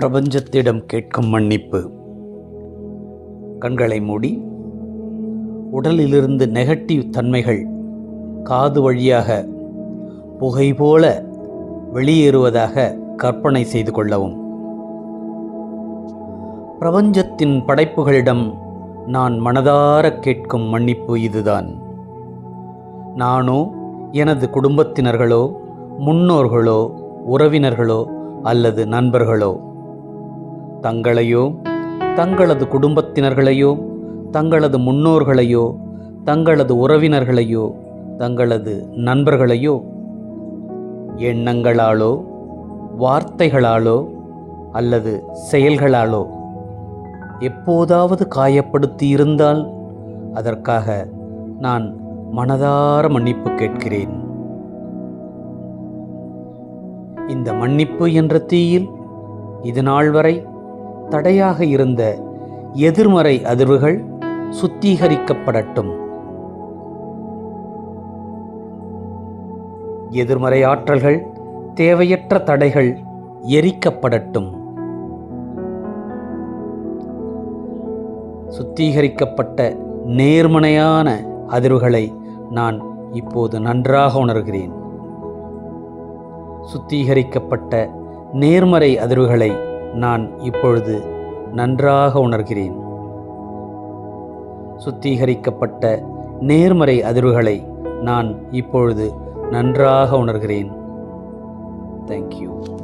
பிரபஞ்சத்திடம் கேட்கும் மன்னிப்பு. கண்களை மூடி உடலிலிருந்து நெகட்டிவ் தன்மைகள் காது வழியாக புகை போல வெளியேறுவதாக கற்பனை செய்து கொள்ளவும். பிரபஞ்சத்தின் படைப்புகளிடம் நான் மனதார கேட்கும் மன்னிப்பு இதுதான். நானோ எனது குடும்பத்தினர்களோ முன்னோர்களோ உறவினர்களோ அல்லது நண்பர்களோ தங்களையோ தங்களது குடும்பத்தினர்களையோ தங்களது முன்னோர்களையோ தங்களது உறவினர்களையோ தங்களது நண்பர்களையோ எண்ணங்களாலோ வார்த்தைகளாலோ அல்லது செயல்களாலோ எப்போதாவது காயப்படுத்தி இருந்தால் அதற்காக நான் மனதார மன்னிப்பு கேட்கிறேன். இந்த மன்னிப்பு என்ற தீயில் இது நாள் வரை தடையாக இருந்த எதிர்மறை அதிர்வுகள் சுத்திகரிக்கப்படட்டும். எதிர்மறை ஆற்றல்கள் தேவையற்ற தடைகள் எரிக்கப்படட்டும். சுத்திகரிக்கப்பட்ட நேர்மனையான அதிர்வுகளை நான் இப்போது நன்றாக உணர்கிறேன். சுத்திகரிக்கப்பட்ட நேர்மறை அதிர்வுகளை நான் இப்பொழுது நன்றாக உணர்கிறேன். சுத்திகரிக்கப்பட்ட நேர்மறை அதிர்வுகளை நான் இப்பொழுது நன்றாக உணர்கிறேன். தேங்க்யூ